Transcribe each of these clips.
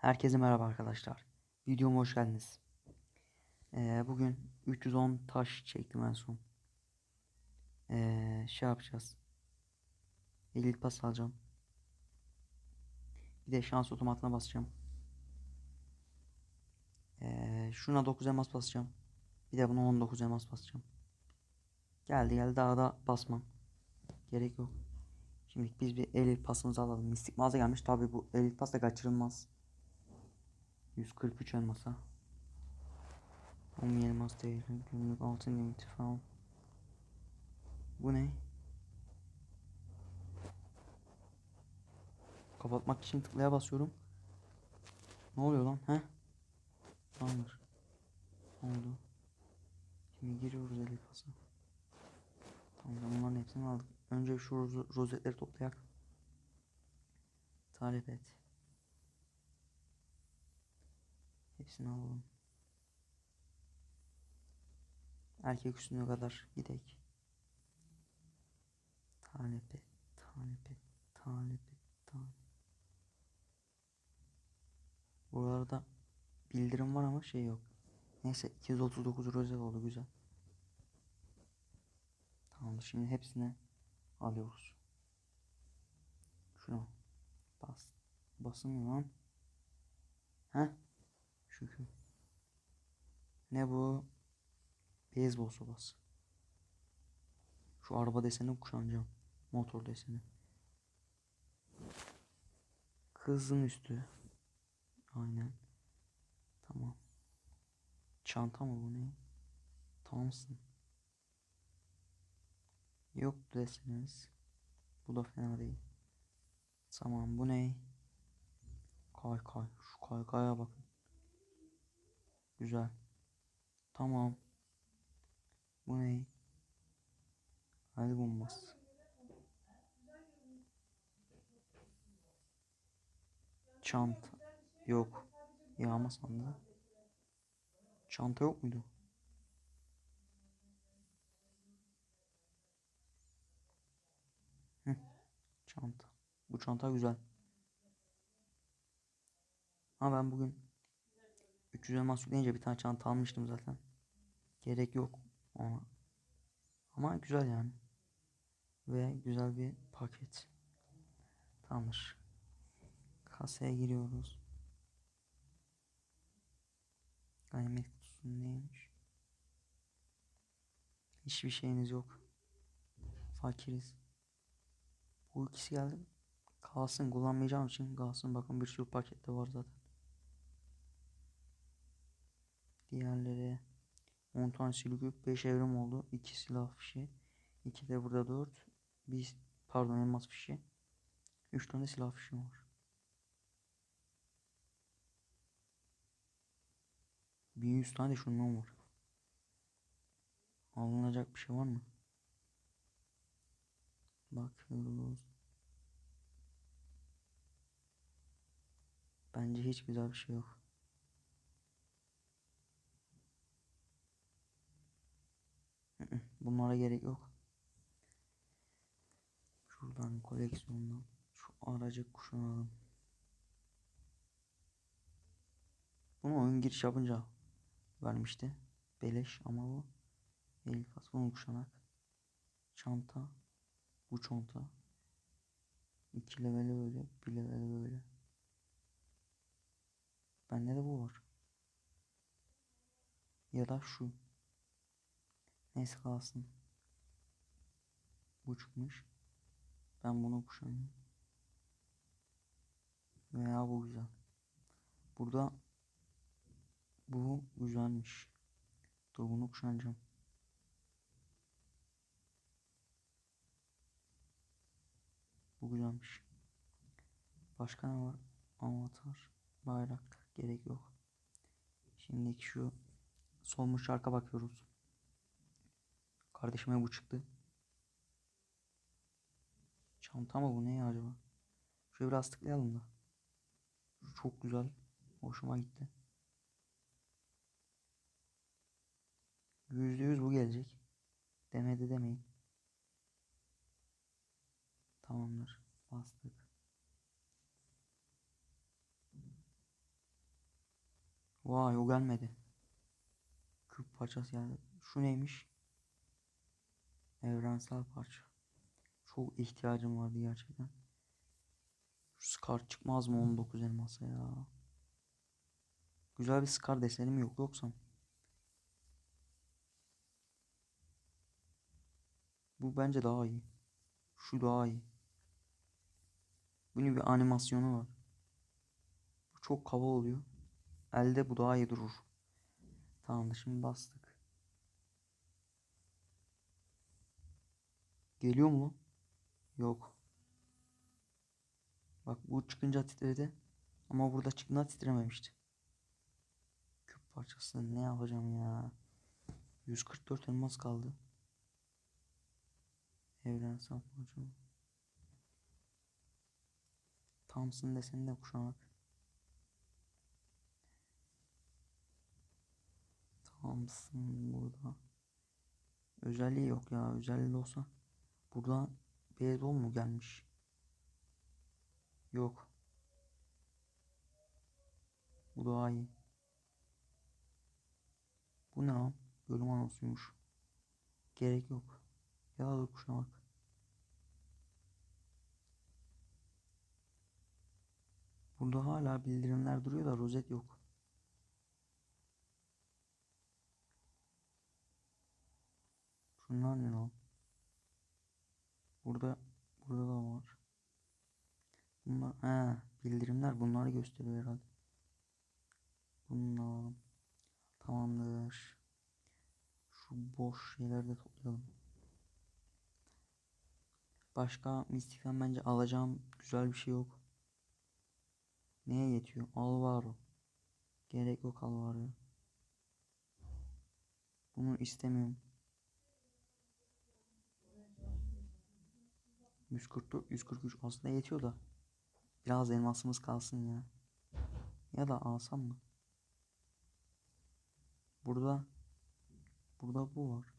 Herkese merhaba arkadaşlar. Videoma hoş geldiniz. Ee, bugün 310 taş çektim en son. Ee, şey yapacağız. Elit pas alacağım. Bir de şans otomatına basacağım. Ee, şuna 9 elmas basacağım. Bir de buna 19 elmas basacağım. Geldi geldi daha da basmam. Gerek yok. Şimdi biz bir elit pasımızı alalım. Mistik mağaza gelmiş. Tabi bu elit pas da kaçırılmaz. 143 elmasa. 10 elmas değil. Günlük altın limiti falan. Bu ne? Kapatmak için tıklaya basıyorum. Ne oluyor lan? He? Tamamdır. Oldu? Şimdi giriyoruz el pasa. Tamam bunların hepsini aldık. Önce şu roz- rozetleri toplayak. Talep et. Hepsini alalım. Erkek üstüne kadar gidek. Talep et, talep et, talep et, talep. Buralarda bildirim var ama şey yok. Neyse 239 rozet oldu güzel. Tamamdır şimdi hepsini alıyoruz. Şunu bas. Basın lan. Heh. Şükür. Ne bu? Beyzbol sopası. Şu araba deseni kuşanacağım. Motor deseni. Kızın üstü. Aynen. Tamam. Çanta mı bu ne? Thompson. Yok deseniz. Bu da fena değil. Tamam bu ne? Kay kay. Şu kaykaya bakın. Güzel. Tamam. Bu ne? El bombası. Çanta. Yok. Yağma sandığı. Çanta yok muydu? Hı. Çanta. Bu çanta güzel. Ha ben bugün 300 elmas yükleyince bir tane çanta almıştım zaten. Gerek yok ona. Ama güzel yani. Ve güzel bir paket. Tamamdır. Kasaya giriyoruz. Ganimet kutusu neymiş? Hiçbir şeyiniz yok. Fakiriz. Bu ikisi geldi. Kalsın kullanmayacağım için kalsın. Bakın bir sürü pakette var zaten. Diğerleri 10 tane silgük 5 evrim oldu. 2 silah fişi. 2 de burada 4. Bir pardon elmas fişi. 3 tane silah fişi var. Bir 100 tane de şundan var. Alınacak bir şey var mı? Bakıyoruz. Bence hiç güzel bir şey yok. Hı hı, Bunlara gerek yok. Şuradan koleksiyondan şu aracı kuşanalım. Bunu oyun giriş yapınca vermişti. Beleş ama bu Elifas bunu kuşanak. Çanta. Bu çanta. İki leveli böyle. Bir leveli böyle. Bende de bu var. Ya da şu. Neyse kalsın. Bu çıkmış. Ben bunu kuşanayım. Veya bu güzel. Burada bu güzelmiş. Dur bunu kuşanacağım. Bu güzelmiş. Başka ne var? Avatar, bayrak gerek yok. Şimdiki şu solmuş şarka bakıyoruz. Kardeşime bu çıktı. Çanta mı bu ne ya acaba? Şöyle biraz tıklayalım da. Çok güzel. Hoşuma gitti. Yüzde yüz bu gelecek. Demedi demeyin. Tamamdır. Bastık. Vay o gelmedi. Küp parçası geldi. Şu neymiş? Evrensel parça. Çok ihtiyacım vardı gerçekten. Şu Scar çıkmaz mı 19 elmasa ya? Güzel bir Scar deseni mi yok yoksa? Bu bence daha iyi. Şu daha iyi. Bunun bir animasyonu var. Bu çok kaba oluyor. Elde bu daha iyi durur. Tamamdır şimdi bastık. Geliyor mu? Yok. Bak bu çıkınca titredi. Ama burada çıktığında titrememişti. Küp parçası ne yapacağım ya? 144 elmas kaldı. Evrensel parça. Thompson deseni de kuşanak. Thompson burada. Özelliği yok ya. Özelliği olsa. Burada Beyzbol mu gelmiş? Yok. Bu daha iyi. Bu ne lan? Bölüm anonsuymuş. Gerek yok. Ya da dur kuşanak. Burada hala bildirimler duruyor da rozet yok. Şunlar ne lan? Burada burada da var. Bunlar he, bildirimler bunları gösteriyor herhalde. Bunu alalım. Tamamdır. Şu boş şeyleri de toplayalım. Başka mistikten bence alacağım güzel bir şey yok. Neye yetiyor? Alvaro. Gerek yok Alvaro. Bunu istemiyorum. 144, 143 aslında yetiyor da. Biraz elmasımız kalsın ya. Ya da alsam mı? Burada burada bu var.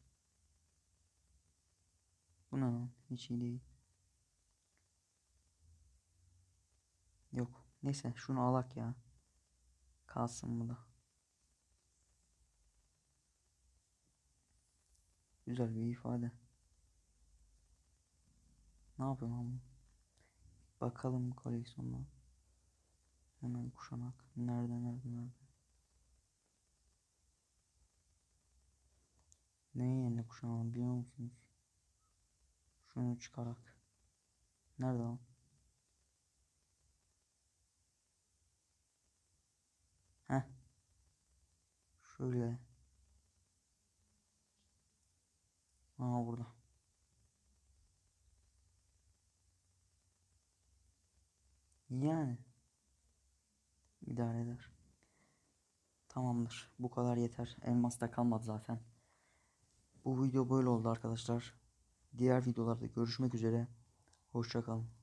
Bu ne lan? Hiç iyi değil. Yok. Neyse şunu alak ya. Kalsın bu da. Güzel bir ifade. Ne yapıyorum ama? Bakalım koleksiyonuna. Hemen kuşanak. Nerede nerede nerede? Neyi yerine kuşanalım biliyor musunuz? Şunu çıkarak. Nerede o? Heh. Şöyle. Aa burada. Yani. idare eder. Tamamdır. Bu kadar yeter. Elmas da kalmadı zaten. Bu video böyle oldu arkadaşlar. Diğer videolarda görüşmek üzere. Hoşçakalın.